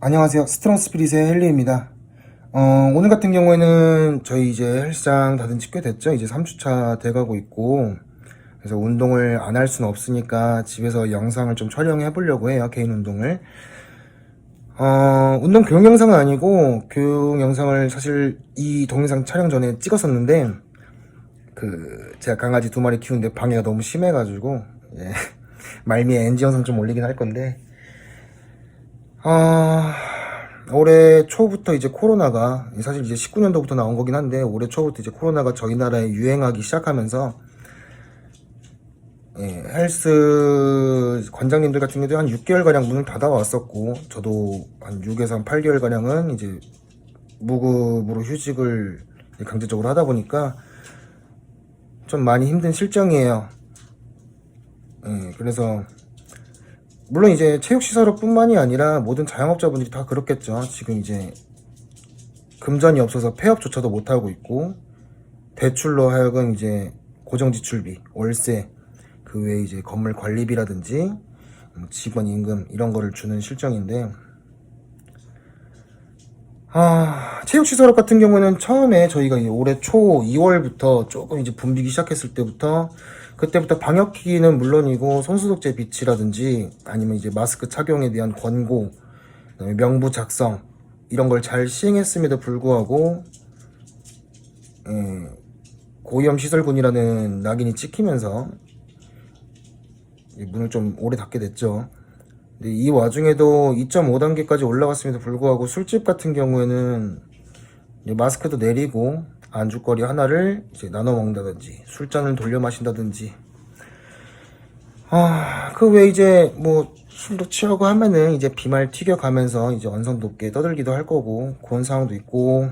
안녕하세요. 스트롱 스피릿의 헨리입니다. 어, 오늘 같은 경우에는 저희 이제 헬스장 닫은 지 꽤 됐죠. 이제 3주차 돼가고 있고. 그래서 운동을 안 할 수는 없으니까 집에서 영상을 좀 촬영해 보려고 해요. 개인 운동을. 어, 운동 교육 영상은 아니고, 교육 영상을 사실 이 동영상 촬영 전에 찍었었는데, 그, 제가 강아지 두 마리 키우는데 방해가 너무 심해가지고, 예. 말미에 NG 영상 좀 올리긴 할 건데, 아, 올해 초부터 이제 코로나가, 사실 이제 19년도부터 나온 거긴 한데, 올해 초부터 이제 코로나가 저희 나라에 유행하기 시작하면서, 예, 헬스 관장님들 같은 경우도 한 6개월 가량 문을 닫아왔었고, 저도 한 6에서 한 8개월 가량은 이제 무급으로 휴직을 강제적으로 하다 보니까, 좀 많이 힘든 실정이에요. 예, 그래서, 물론 이제 체육시설업뿐만이 아니라 모든 자영업자분들이 다 그렇겠죠. 지금 이제 금전이 없어서 폐업조차도 못하고 있고 대출로 하여금 이제 고정지출비, 월세, 그 외에 이제 건물 관리비라든지 음, 직원 임금 이런 거를 주는 실정인데 아, 체육시설업 같은 경우는 처음에 저희가 올해 초 2월부터 조금 이제 붐비기 시작했을 때부터 그때부터 방역기는 물론이고 손소독제 비치라든지 아니면 이제 마스크 착용에 대한 권고, 그다음에 명부 작성 이런 걸 잘 시행했음에도 불구하고 예, 고위험 시설군이라는 낙인이 찍히면서 이 문을 좀 오래 닫게 됐죠. 근데 이 와중에도 2.5단계까지 올라갔음에도 불구하고 술집 같은 경우에는 마스크도 내리고 안주거리 하나를 이제 나눠 먹는다든지 술잔을 돌려 마신다든지. 아, 그 외에 이제 뭐 술도 취하고 하면은 이제 비말 튀겨가면서 이제 언성 높게 떠들기도 할 거고 그런 상황도 있고.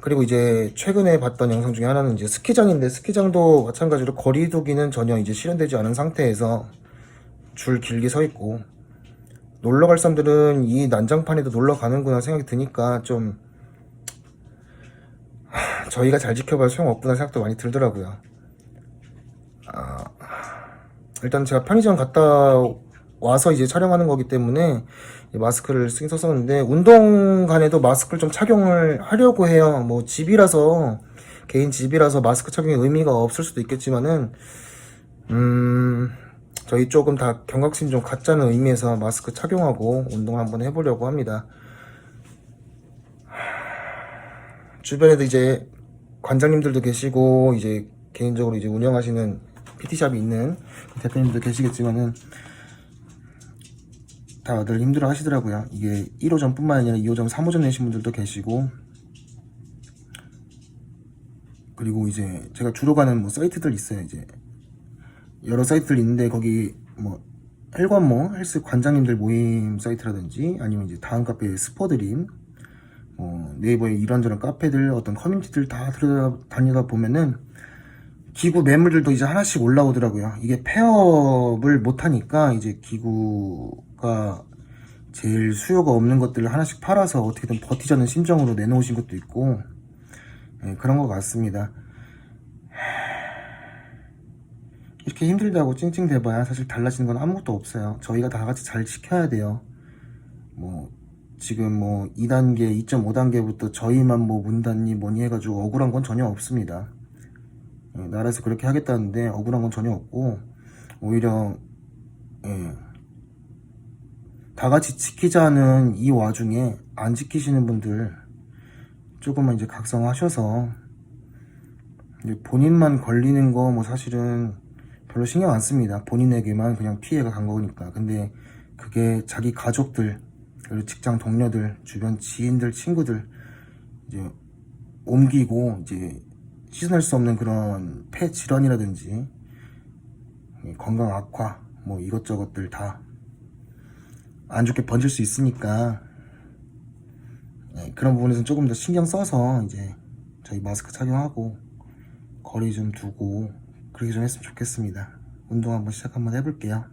그리고 이제 최근에 봤던 영상 중에 하나는 이제 스키장인데 스키장도 마찬가지로 거리두기는 전혀 이제 실현되지 않은 상태에서 줄 길게 서 있고. 놀러 갈 사람들은 이 난장판에도 놀러 가는구나 생각이 드니까 좀 하, 저희가 잘 지켜봐야 소용없구나 생각도 많이 들더라고요. 아, 일단 제가 편의점 갔다 와서 이제 촬영하는 거기 때문에 이 마스크를 쓰긴 썼었는데 운동간에도 마스크를 좀 착용을 하려고 해요. 뭐 집이라서 개인 집이라서 마스크 착용에 의미가 없을 수도 있겠지만은 음 저희 조금 다 경각심 좀 갖자는 의미에서 마스크 착용하고 운동 한번 해보려고 합니다. 주변에도 이제 관장님들도 계시고 이제 개인적으로 이제 운영하시는 PT샵이 있는 대표님도 계시겠지만은 다들 힘들어 하시더라고요. 이게 1호점뿐만 아니라 2호점, 3호점 내신 분들도 계시고 그리고 이제 제가 주로 가는 뭐 사이트들 있어요. 이제 여러 사이트들 있는데 거기 뭐 헬관모 헬스 관장님들 모임 사이트라든지 아니면 이제 다음 카페 스포드림 뭐 네이버에 이런저런 카페들 어떤 커뮤니티들 다 들여다니다 보면은 기구 매물들도 이제 하나씩 올라오더라고요. 이게 폐업을 못하니까 이제 기구가 제일 수요가 없는 것들을 하나씩 팔아서 어떻게든 버티자는 심정으로 내놓으신 것도 있고 예, 그런 것 같습니다. 이렇게 힘들다고 찡찡대봐야 사실 달라지는 건 아무것도 없어요. 저희가 다 같이 잘 지켜야 돼요. 뭐 지금 뭐 2단계, 2.5단계부터 저희만 뭐 문닫니 뭐니 해가지고 억울한 건 전혀 없습니다. 예, 나라에서 그렇게 하겠다는데 억울한 건 전혀 없고 오히려 예, 다 같이 지키자는 이 와중에 안 지키시는 분들 조금만 이제 각성하셔서 이제 본인만 걸리는 거 뭐 사실은 별로 신경 안 씁니다. 본인에게만 그냥 피해가 간 거니까. 근데 그게 자기 가족들, 그리고 직장 동료들, 주변 지인들, 친구들 이제 옮기고 이제 씻어낼 수 없는 그런 폐 질환이라든지 건강 악화 뭐 이것저것들 다 안 좋게 번질 수 있으니까 네, 그런 부분에서는 조금 더 신경 써서 이제 저희 마스크 착용하고 거리 좀 두고 그렇게 좀 했으면 좋겠습니다. 운동 한번 시작 한번 해볼게요.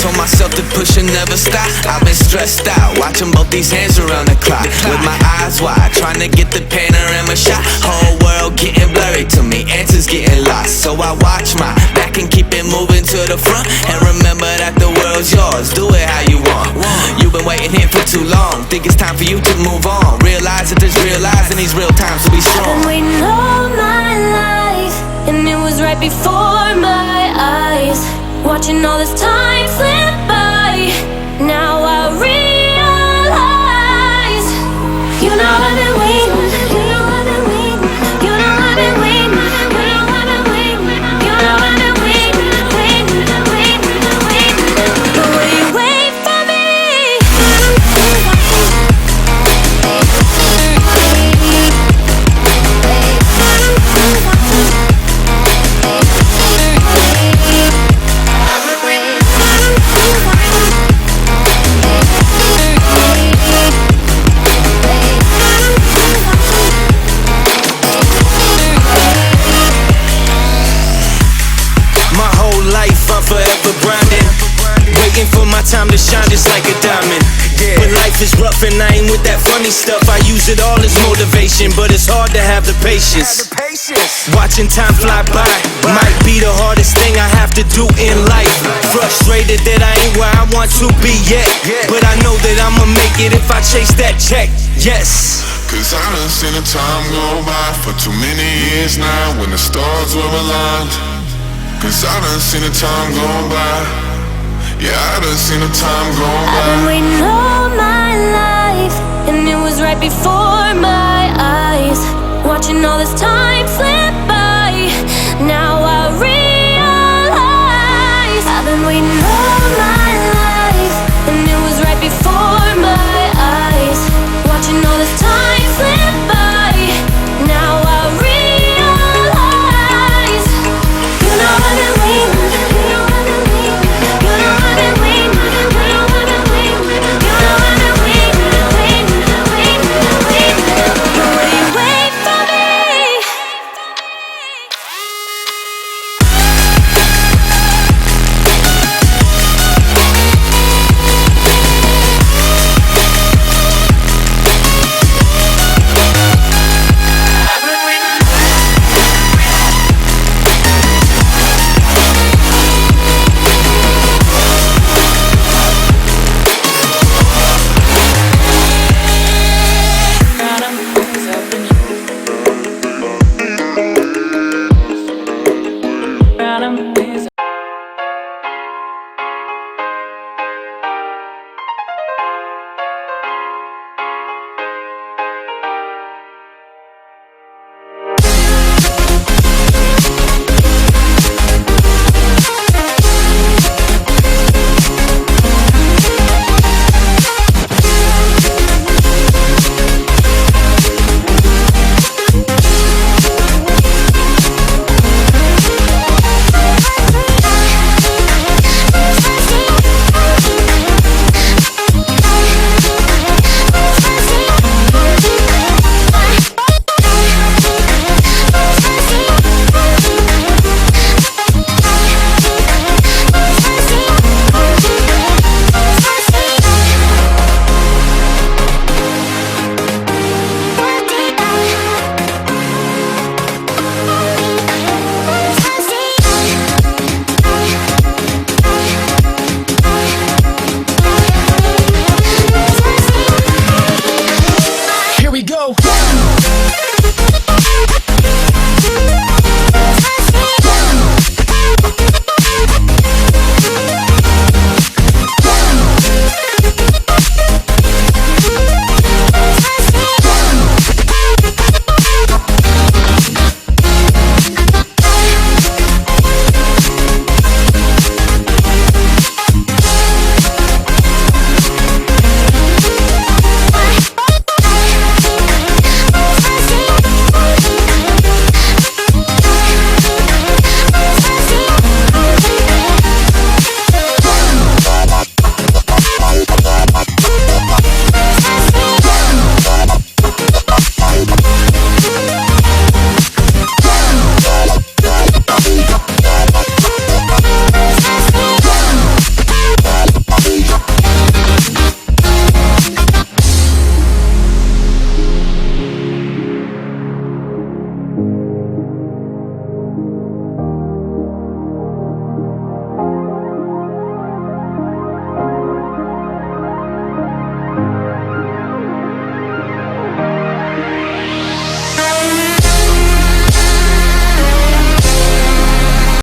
Told myself to push and never stop. I've been stressed out, watching both these hands around the clock. With my eyes wide, trying to get the panorama shot. Whole world getting blurry to me, answers getting lost. So I watch my back and keep it moving to the front. And remember that the world's yours, do it how you want. You've been waiting here for too long. Think it's time for you to move on. Realize that there's real lies in these real times to be Been strong. waiting all my life, and it was right before my. Watching all this time slip stuff, it all as motivation, but it's hard to have the patience. Watching time fly by might be the hardest thing I have to do in life. Frustrated that I ain't where I want to be yet, but I know that I'ma make it if I chase that check. Yes. Cause I done seen the time go by for too many years now when the stars were aligned. Cause I done seen the time go by. Yeah, I done seen the time go by. I've been by. waiting all my all this time.